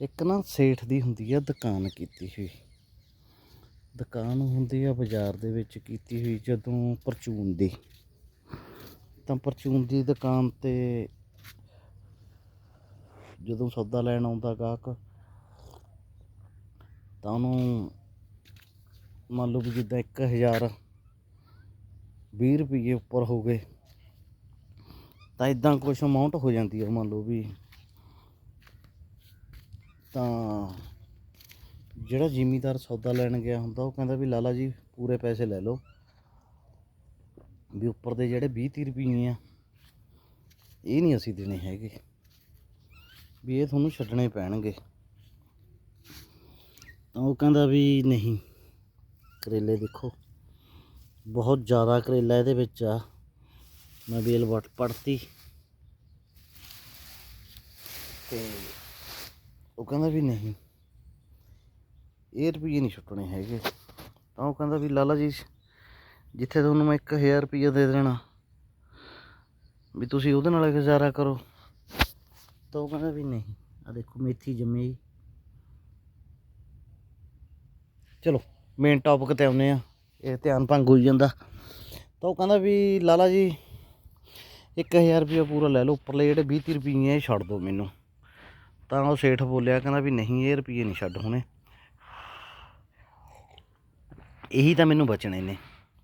ਇੱਕ ਨਾ ਸੇਠ ਦੀ ਹੁੰਦੀ ਆ ਦੁਕਾਨ ਕੀਤੀ ਹੋਈ। ਦੁਕਾਨ ਹੁੰਦੀ ਆ ਬਾਜ਼ਾਰ ਦੇ ਵਿੱਚ ਕੀਤੀ ਹੋਈ ਜਦੋਂ ਪਰਚੂਨ ਦੀ। ਤਾਂ ਪਰਚੂਨ ਦੀ ਦੁਕਾਨ ਤੇ ਜਦੋਂ ਸੌਦਾ ਲੈਣ ਆਉਂਦਾ ਗਾਹਕ, ਤਾਂ ਉਹਨੂੰ ਮੰਨ ਲਓ ਵੀ ਜਿੱਦਾਂ 1000 20 ਰੁਪਏ ਉੱਪਰ ਹੋ ਗਏ, ਤਾਂ ਇਦਾਂ ਕੁਝ ਅਮਾਉਂਟ ਹੋ ਜਾਂਦੀ ਹੈ ਮੰਨ ਲਓ ਵੀ ਤਾਂ ਜਿਹੜਾ ਜ਼ਿਮੀਦਾਰ ਸੌਦਾ ਲੈਣ ਗਿਆ ਹੁੰਦਾ, ਉਹ ਕਹਿੰਦਾ ਵੀ ਲਾਲਾ ਜੀ ਪੂਰੇ ਪੈਸੇ ਲੈ ਲਓ। ਵੀ ਉੱਪਰ ਦੇ ਜਿਹੜੇ 20 30 ਰੁਪਏ ਆ, ਇਹ ਨਹੀਂ ਅਸੀਂ ਦੇਣੇ ਹੈਗੇ। ਵੀ ਇਹ ਤੁਹਾਨੂੰ ਛੱਡਣੇ ਪੈਣਗੇ। ਤਾਂ ਉਹ ਕਹਿੰਦਾ ਵੀ ਨਹੀਂ, ਕਰੇਲੇ ਦੇਖੋ। ਬਹੁਤ ਜ਼ਿਆਦਾ ਕਰੇਲਾ ਇਹਦੇ ਵਿੱਚ ਆ। ਮੈਂ ਬੇਲ ਵਟ ਪੜਤੀ ਤੇ ਉਹ ਕਹਿੰਦਾ ਵੀ ਨਹੀਂ। ਇਹ ਰੁਪਏ ਨਹੀਂ ਛੁੱਟਣੇ ਹੈਗੇ। ਤਾਂ ਉਹ ਕਹਿੰਦਾ ਵੀ ਲਾਲਾ ਜੀ, ਜਿੱਥੇ ਤੁਹਾਨੂੰ ਮੈਂ 1000 ਰੁਪਏ ਦੇ ਦੇਣਾ, ਵੀ ਤੁਸੀਂ ਉਹਦੇ ਨਾਲ ਗੁਜ਼ਾਰਾ ਕਰੋ। ਤਾਂ ਉਹ ਕਹਿੰਦਾ ਵੀ ਨਹੀਂ। ਆ ਦੇਖੋ, ਮੇਥੀ ਜੰਮੀ। ਚਲੋ ਮੇਨ ਟੌਪਿਕ ਤੇ ਆਉਂਦੇ ਆ ਇਹ ਧਿਆਨ ਭੰਗ ਹੋਈ ਜਾਂਦਾ। ਤਾਂ ਉਹ ਕਹਿੰਦਾ ਵੀ ਲਾਲਾ ਜੀ 1000 ਰੁਪਏ ਪੂਰਾ ਲੈ ਲਓ। ਉੱਪਰਲੇ ਜਿਹੜੇ 20 30 ਰੁਪਏ ਇਹ ਛੱਡ ਦਿਓ ਮੈਨੂੰ। ਤਾਂ ਉਹ ਸੇਠ ਬੋਲਿਆ, ਕਹਿੰਦਾ ਵੀ ਨਹੀਂ, ਇਹ ਰੁਪਏ ਨਹੀਂ ਛੱਡ ਹੋਣੇ। ਇਹੀ ਤਾਂ ਮੈਨੂੰ ਬਚਣੇ ਨੇ।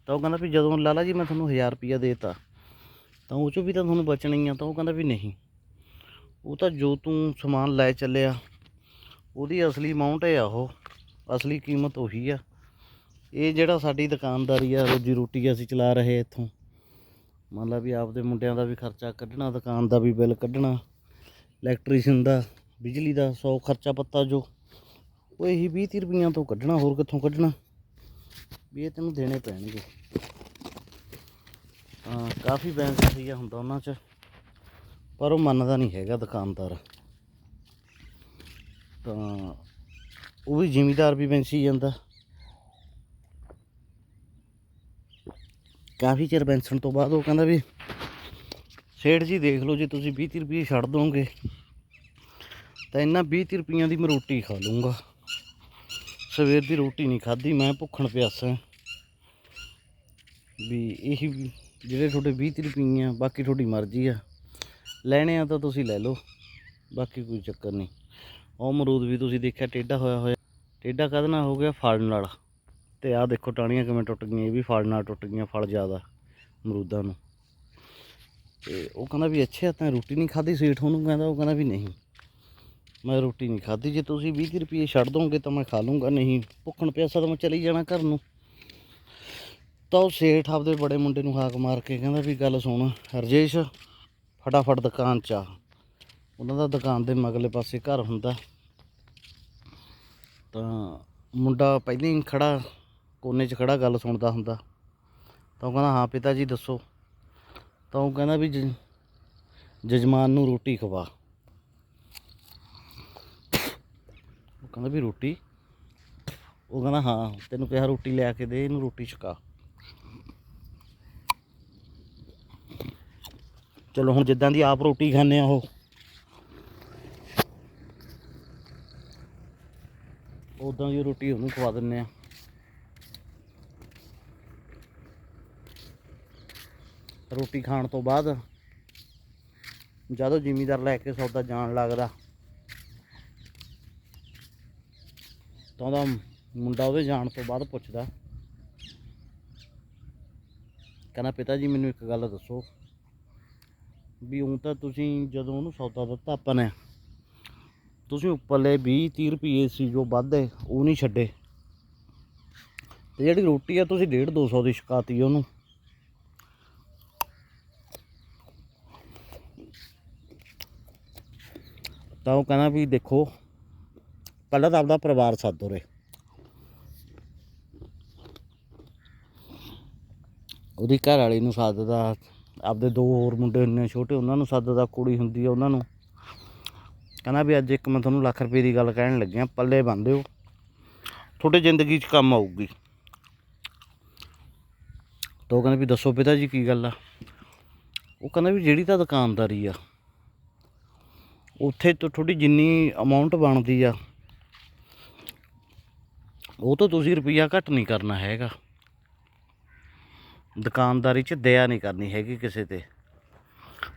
ਤਾਂ ਉਹ ਕਹਿੰਦਾ ਵੀ ਜਦੋਂ ਲਾਲਾ ਜੀ ਮੈਂ ਤੁਹਾਨੂੰ 1000 ਰੁਪਿਆ ਦੇਤਾ ਤਾਂ ਉਹ ਚੋਂ ਵੀ ਤਾਂ ਤੁਹਾਨੂੰ ਬਚਣਾ ਹੀ ਆ, ਤਾਂ ਉਹ ਕਹਿੰਦਾ ਵੀ ਨਹੀਂ। ਉਹ ਤਾਂ ਜੋ ਤੂੰ ਸਮਾਨ ਲੈ ਚੱਲਿਆ, ਉਹਦੀ ਅਸਲੀ ਅਮਾਉਂਟ ਹੈ ਆ ਉਹ, ਅਸਲੀ ਕੀਮਤ ਉਹੀ ਆ। ਇਹ ਜਿਹੜਾ ਸਾਡੀ ਦੁਕਾਨਦਾਰੀ ਆ, ਰੋਜੀ ਰੋਟੀ ਅਸੀਂ ਚਲਾ ਰਹੇ ਇੱਥੋਂ। ਮੰਨ ਲਾ ਵੀ ਆਪਦੇ ਮੁੰਡਿਆਂ ਦਾ ਵੀ ਖਰਚਾ ਕੱਢਣਾ, ਦੁਕਾਨ ਦਾ ਵੀ ਬਿੱਲ ਕੱਢਣਾ ਇਲੈਕਟ੍ਰੀਸ਼ੀਅਨ ਦਾ ਬਿਜਲੀ ਦਾ 100 ਖਰਚਾ ਪੱਤਾ ਜੋ, ਉਹ ਇਹੀ 20 30 ਰੁਪਈਆਂ ਤੋਂ ਕੱਢਣਾ, ਹੋਰ ਕਿੱਥੋਂ ਕੱਢਣਾ? ਵੀ ਇਹ ਤੈਨੂੰ ਦੇਣੇ ਪੈਣਗੇ। ਤਾਂ ਕਾਫੀ ਬੈਂਸ ਸਹੀਆ ਹੁੰਦਾ ਉਹਨਾਂ 'ਚ, ਪਰ ਉਹ ਮੰਨਦਾ ਨਹੀਂ ਹੈਗਾ ਦੁਕਾਨਦਾਰ। ਤਾਂ ਉਹ ਵੀ ਜ਼ਿਮੀਦਾਰ ਵੀ ਬੈਂਸੀ ਜਾਂਦਾ। ਕਾਫੀ ਚਿਰ ਬੈਂਸਣ ਤੋਂ ਬਾਅਦ ਉਹ ਕਹਿੰਦਾ ਵੀ, ਸੇਠ ਜੀ ਦੇਖ ਲਓ, ਜੇ ਤੁਸੀਂ 20 ਰੁਪਏ ਛੱਡ ਦੋਗੇ ਤਾਂ ਇਹਨਾਂ 20 ਰੁਪਈਆਂ ਦੀ ਮੈਂ ਰੋਟੀ ਖਾ ਲੂੰਗਾ ਸਵੇਰ ਦੀ ਰੋਟੀ ਨਹੀਂ ਖਾਧੀ, ਮੈਂ ਭੁੱਖਣ ਪਿਆਸਾ ਵੀ ਇਹੀ ਵੀ ਜਿਹੜੇ ਤੁਹਾਡੇ 20 ਰੁਪਏ ਆ ਬਾਕੀ ਤੁਹਾਡੀ ਮਰਜ਼ੀ ਆ। ਲੈਣੇ ਆ ਤਾਂ ਤੁਸੀਂ ਲੈ ਲਓ, ਬਾਕੀ ਕੋਈ ਚੱਕਰ ਨਹੀਂ। ਉਹ ਅਮਰੂਦ ਵੀ ਤੁਸੀਂ ਦੇਖਿਆ, ਟੇਢਾ ਹੋਇਆ ਹੋਇਆ। ਟੇਢਾ ਕਦ ਨਾਲ ਹੋ ਗਿਆ? ਫਲ ਨਾਲ। ਤੇ ਆਹ ਦੇਖੋ ਟਾਹਣੀਆਂ ਕਿਵੇਂ ਟੁੱਟ ਗਈਆਂ, ਇਹ ਵੀ ਫਲ ਨਾਲ ਟੁੱਟ ਗਈਆਂ, ਫਲ ਜ਼ਿਆਦਾ ਅਮਰੂਦਾਂ ਨੂੰ। ਤੇ ਉਹ ਕਹਿੰਦਾ ਵੀ ਅੱਛੇ ਆ, ਤਾਂ ਰੋਟੀ ਨਹੀਂ ਖਾਧੀ, ਸੇਠ ਉਹਨੂੰ ਕਹਿੰਦਾ, ਉਹ ਕਹਿੰਦਾ ਵੀ ਨਹੀਂ। ਮੈਂ ਰੋਟੀ ਨਹੀਂ ਖਾਧੀ। ਜੇ ਤੁਸੀਂ 20 ਰੁਪਏ ਛੱਡ ਦੋਗੇ ਤਾਂ ਮੈਂ ਖਾ ਲੂੰਗਾ, ਨਹੀਂ ਭੁੱਖਣ ਪਿਆਸਾ ਤਾਂ ਮੈਂ ਚਲੀ ਜਾਣਾ ਘਰ ਨੂੰ। ਤਾਂ ਉਹ ਸੇਠ ਆਪਦੇ ਬੜੇ ਮੁੰਡੇ ਨੂੰ ਹਾਕ ਮਾਰ ਕੇ ਕਹਿੰਦਾ ਵੀ ਗੱਲ ਸੁਣ ਰਜੇਸ਼ ਫਟਾਫਟ ਦੁਕਾਨ 'ਚ ਆ। ਉਹਨਾਂ ਦਾ ਦੁਕਾਨ ਦੇ ਮਗਲੇ ਪਾਸੇ ਘਰ ਹੁੰਦਾ। ਤਾਂ ਮੁੰਡਾ ਪਹਿਲਾਂ ਹੀ ਖੜਾ, ਕੋਨੇ 'ਚ ਖੜਾ ਗੱਲ ਸੁਣਦਾ ਹੁੰਦਾ। ਤਾਂ ਉਹ ਕਹਿੰਦਾ, ਹਾਂ ਪਿਤਾ ਜੀ ਦੱਸੋ। ਤਾਂ ਉਹ ਕਹਿੰਦਾ ਵੀ ਜਜਮਾਨ ਨੂੰ ਰੋਟੀ ਖਵਾ। ਕਹਿੰਦਾ ਵੀ ਰੋਟੀ। ਉਹ ਕਹਿੰਦਾ, ਹਾਂ, ਤੈਨੂੰ ਕਿਹਾ ਰੋਟੀ ਲੈ ਕੇ ਦੇ, ਇਹਨੂੰ ਰੋਟੀ ਛਕਾ। ਚਲੋ, ਹੁਣ ਜਿੱਦਾਂ ਦੀ ਆਪ ਰੋਟੀ ਖਾਂਦੇ ਆ ਉਹ। ਉਦਾਂ ਦੀ ਰੋਟੀ ਉਹਨੂੰ ਖਵਾ ਦਿੰਨੇ ਆ। ਰੋਟੀ ਖਾਣ ਤੋਂ ਬਾਅਦ ਜਦੋਂ ਜ਼ਿਮੀਦਾਰ ਲੈ ਕੇ ਸੌਦਾ ਜਾਣ ਲੱਗਦਾ ਤਾਂ ਉਹਦਾ ਮੁੰਡਾ ਉਹਦੇ ਜਾਣ ਤੋਂ ਬਾਅਦ ਪੁੱਛਦਾ। ਕਹਿੰਦਾ, ਪਿਤਾ ਜੀ, ਮੈਨੂੰ ਇੱਕ ਗੱਲ ਦੱਸੋ ਵੀ ਉਹ ਤਾਂ ਤੁਸੀਂ ਜਦੋਂ ਉਹਨੂੰ ਸੌਦਾ ਦਿੱਤਾ ਆਪਾਂ ਨੇ, ਤੁਸੀਂ ਉੱਪਰਲੇ 20 30 ਰੁਪਏ ਸੀ ਜੋ ਵੱਧੇ ਉਹ ਨਹੀਂ ਛੱਡੇ। ਤੇ ਜਿਹੜੀ ਰੋਟੀ ਆ ਤੁਸੀਂ 1.5 200 ਦੀ ਛਕਾਤੀ ਉਹਨੂੰ। ਤਾਂ ਉਹ ਕਹਿੰਦਾ ਵੀ ਦੇਖੋ ਪਹਿਲਾਂ ਤਾਂ ਆਪਦਾ ਪਰਿਵਾਰ ਸਾਧੋ ਰੇ ਉਹਦੀ ਘਰ ਵਾਲੀ ਨੂੰ ਸੱਦਦਾ, ਆਪਦੇ ਦੋ ਹੋਰ ਮੁੰਡੇ ਹੁੰਦੇ ਆ ਛੋਟੇ, ਉਹਨਾਂ ਨੂੰ ਸੱਦਦਾ, ਕੁੜੀ ਹੁੰਦੀ ਆ ਉਹਨਾਂ ਨੂੰ। ਕਹਿੰਦਾ ਵੀ ਅੱਜ ਇੱਕ ਮੈਂ ਤੁਹਾਨੂੰ ਲੱਖ ਰੁਪਏ ਦੀ ਗੱਲ ਕਹਿਣ ਲੱਗਿਆ ਪੱਲੇ ਬੰਨ੍ਹ ਹੋ ਤੁਹਾਡੇ ਜ਼ਿੰਦਗੀ 'ਚ ਕੰਮ ਆਊਗੀ। ਤਾਂ ਉਹ ਕਹਿੰਦਾ ਵੀ ਦੱਸੋ ਪਿਤਾ ਜੀ ਕੀ ਗੱਲ ਆ? ਉਹ ਕਹਿੰਦਾ ਵੀ ਜਿਹੜੀ ਤਾਂ ਦੁਕਾਨਦਾਰੀ ਆ, ਉੱਥੇ ਤੋਂ ਤੁਹਾਡੀ ਜਿੰਨੀ ਅਮਾਉਂਟ ਬਣਦੀ ਆ ਉਹ ਤੋਂ ਤੁਸੀਂ ਰੁਪਈਆ ਘੱਟ ਨਹੀਂ ਕਰਨਾ ਹੈਗਾ। ਦੁਕਾਨਦਾਰੀ 'ਚ ਦਇਆ ਨਹੀਂ ਕਰਨੀ ਹੈਗੀ ਕਿਸੇ ਤੇ।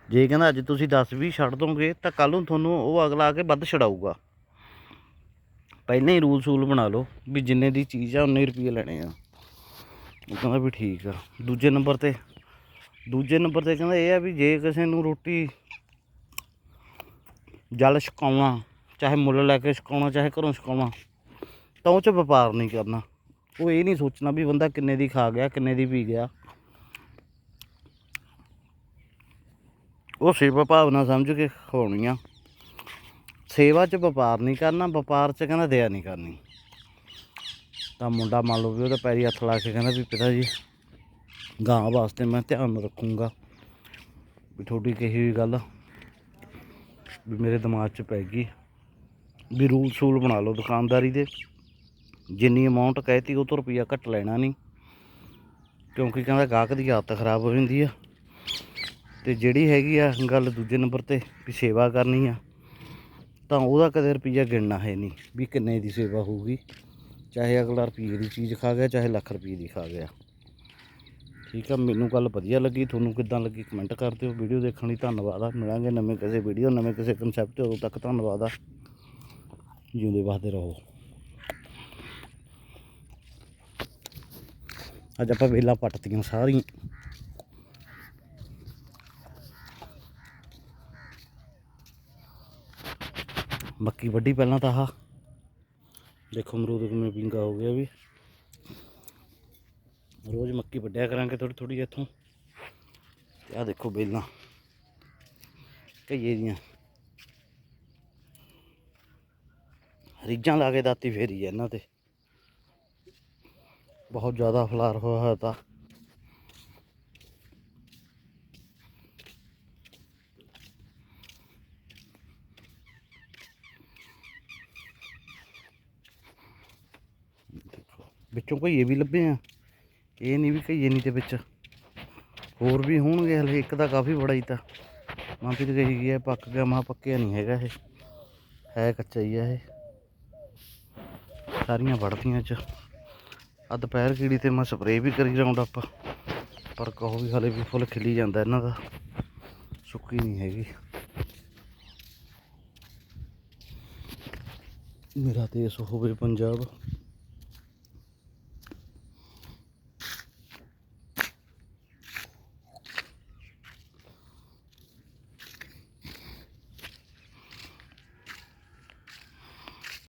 ਜੇ ਕਹਿੰਦਾ ਅੱਜ ਤੁਸੀਂ 10 20 ਛੱਡ ਦੋਗੇ, ਤਾਂ ਕੱਲ ਨੂੰ ਤੁਹਾਨੂੰ ਉਹ ਅਗਲਾ ਆ ਕੇ ਵੱਧ ਛਡਾਊਗਾ। ਪਹਿਲਾਂ ਹੀ ਰੂਲ ਸੂਲ ਬਣਾ ਲਓ ਵੀ ਜਿੰਨੇ ਦੀ ਚੀਜ਼ ਆ, ਉਨੇ ਰੁਪਏ ਲੈਣੇ ਆ। ਉਹ ਕਹਿੰਦਾ ਵੀ ਠੀਕ ਆ। ਦੂਜੇ ਨੰਬਰ ਤੇ, ਦੂਜੇ ਨੰਬਰ ਤੇ ਕਹਿੰਦਾ ਇਹ ਆ ਵੀ ਜੇ ਕਿਸੇ ਨੂੰ ਰੋਟੀ ਜਲ ਛਕਾਉਣਾ, ਚਾਹੇ ਮੁੱਲ ਲੈ ਕੇ ਛਕਾਉਣਾ, ਚਾਹੇ ਘਰੋਂ ਛਕਾਉਣਾ ਤਾਂ ਉਹ ਚ ਵਪਾਰ ਨਹੀਂ ਕਰਨਾ। ਉਹ ਇਹ ਨਹੀਂ ਸੋਚਣਾ ਵੀ ਬੰਦਾ ਕਿੰਨੇ ਦੀ ਖਾ ਗਿਆ, ਕਿੰਨੇ ਦੀ ਪੀ ਗਿਆ। ਉਹ ਸੇਵਾ ਭਾਵਨਾ ਸਮਝ ਕੇ ਖਵਾਉਣੀ ਆ ਸੇਵਾ 'ਚ ਵਪਾਰ ਨਹੀਂ ਕਰਨਾ, ਵਪਾਰ 'ਚ ਕਹਿੰਦਾ ਦਇਆ ਨਹੀਂ ਕਰਨੀ। ਤਾਂ ਮੁੰਡਾ ਮੰਨ ਲਓ ਵੀ ਉਹਦੇ ਪੈਰੀ ਹੱਥ ਲਾ ਕੇ ਕਹਿੰਦਾ ਵੀ ਪਿਤਾ ਜੀ, ਗਾਂ ਵਾਸਤੇ ਮੈਂ ਧਿਆਨ ਰੱਖੂੰਗਾ। ਵੀ ਤੁਹਾਡੀ ਕਹੀ ਹੋਈ ਗੱਲ, ਵੀ ਮੇਰੇ ਦਿਮਾਗ 'ਚ ਪੈ ਗਈ। ਵੀ ਰੂਲ ਸੂਲ ਬਣਾ ਲਓ ਦੁਕਾਨਦਾਰੀ ਦੇ। ਜਿੰਨੀ ਅਮਾਉਂਟ ਕਹਿਤੀ ਉਹ ਤੋਂ ਰੁਪਈਆ ਘੱਟ ਲੈਣਾ ਨਹੀਂ। ਕਿਉਂਕਿ ਕਹਿੰਦਾ ਗਾਹਕ ਦੀ ਆਦਤ ਖਰਾਬ ਹੋ ਜਾਂਦੀ ਆ। ਤੇ ਜਿਹੜੀ ਹੈਗੀ ਆ ਗੱਲ ਦੂਜੇ ਨੰਬਰ ਤੇ ਵੀ ਸੇਵਾ ਕਰਨੀ ਆ, ਤਾਂ ਉਹਦਾ ਕਦੇ ਰੁਪਈਆ ਗਿਣਨਾ ਹੈ ਨਹੀਂ ਵੀ ਕਿੰਨੇ ਦੀ ਸੇਵਾ ਹੋਊਗੀ। ਚਾਹੇ ਅਗਲਾ ਰੁਪਈਏ ਦੀ ਚੀਜ਼ ਖਾ ਗਿਆ, ਚਾਹੇ ਲੱਖ ਰੁਪਈਏ ਦੀ ਖਾ ਗਿਆ। ਠੀਕ ਆ, ਮੈਨੂੰ ਗੱਲ ਵਧੀਆ ਲੱਗੀ, ਤੁਹਾਨੂੰ ਕਿੱਦਾਂ ਲੱਗੀ ਕਮੈਂਟ ਕਰ ਦਿਓ। ਵੀਡੀਓ ਦੇਖਣ ਲਈ ਧੰਨਵਾਦ ਆ। ਮਿਲਾਂਗੇ ਨਵੇਂ ਕਿਸੇ ਵੀਡੀਓ ਨਵੇਂ ਕਿਸੇ ਕਨਸੈਪਟ ਉਦੋਂ ਤੱਕ ਧੰਨਵਾਦ ਆ। ਜਿਉਂਦੇ ਵਸਦੇ ਰਹੋ। ਅੱਜ ਆਪਾਂ ਵੇਲਾ ਪੱਟਤੀਆਂ ਸਾਰੀਆਂ। ਮੱਕੀ ਵੱਡੀ ਪਹਿਲਾਂ ਤਾਂ ਆਹ। ਦੇਖੋ ਅਮਰੂਦ ਕਿਵੇਂ ਪਿੰਗਾ ਹੋ ਗਿਆ ਵੀ। ਰੋਜ਼ ਮੱਕੀ ਵੱਢਿਆ ਕਰਾਂਗੇ ਥੋੜੀ ਥੋੜੀ ਇੱਥੋਂ। ਤੇ ਆਹ ਦੇਖੋ ਬੇਲਾਂ ਕਈਏ ਦੀਆਂ। ਰੀਜਾਂ ਲਾ ਕੇ ਦਾਤੀ ਫੇਰੀ ਹੈ ਇਹਨਾਂ ਤੇ। ਬਹੁਤ ਜ਼ਿਆਦਾ ਫਲਾਰ ਹੋਇਆ ਹੋਇਆ ਤਾਂ। ਵਿੱਚੋਂ ਕੋਈ ਇਹ ਵੀ ਲੱਭੇ ਆ, ਇਹ ਨਹੀਂ ਵੀ ਕਹੀਏ ਨਹੀਂ ਤੇ ਵਿੱਚ। ਹੋਰ ਵੀ ਹੋਣਗੇ ਹਲੇ, ਇੱਕ ਤਾਂ ਕਾਫੀ ਬੜਾ ਹੀ ਤਾਂ। ਮਾਂ ਤੇ ਕਹੀ ਗਿਆ ਪੱਕ ਗਿਆ ਮਾਂ ਪੱਕਿਆ ਨਹੀਂ ਹੈਗਾ ਇਹ। ਹੈ ਕੱਚਾ ਹੀ ਆ ਇਹ। ਸਾਰੀਆਂ ਵੜਦੀਆਂ ਚ। ਆ ਦੁਪਹਿਰ ਕੀੜੀ ਤੇ ਮੈਂ ਸਪਰੇਅ ਵੀ ਕਰੀ ਰਾਉਂਡ ਅਪ ਪਰ ਕਹੋ ਵੀ ਹਲੇ ਵੀ ਫੁੱਲ ਖਿਲੀ ਜਾਂਦਾ ਇਹਨਾਂ ਦਾ। ਸੁੱਕੀ ਨਹੀਂ ਹੈਗੀ। ਮੇਰਾ ਦੇਸ਼ ਹੋਵੇ ਪੰਜਾਬ।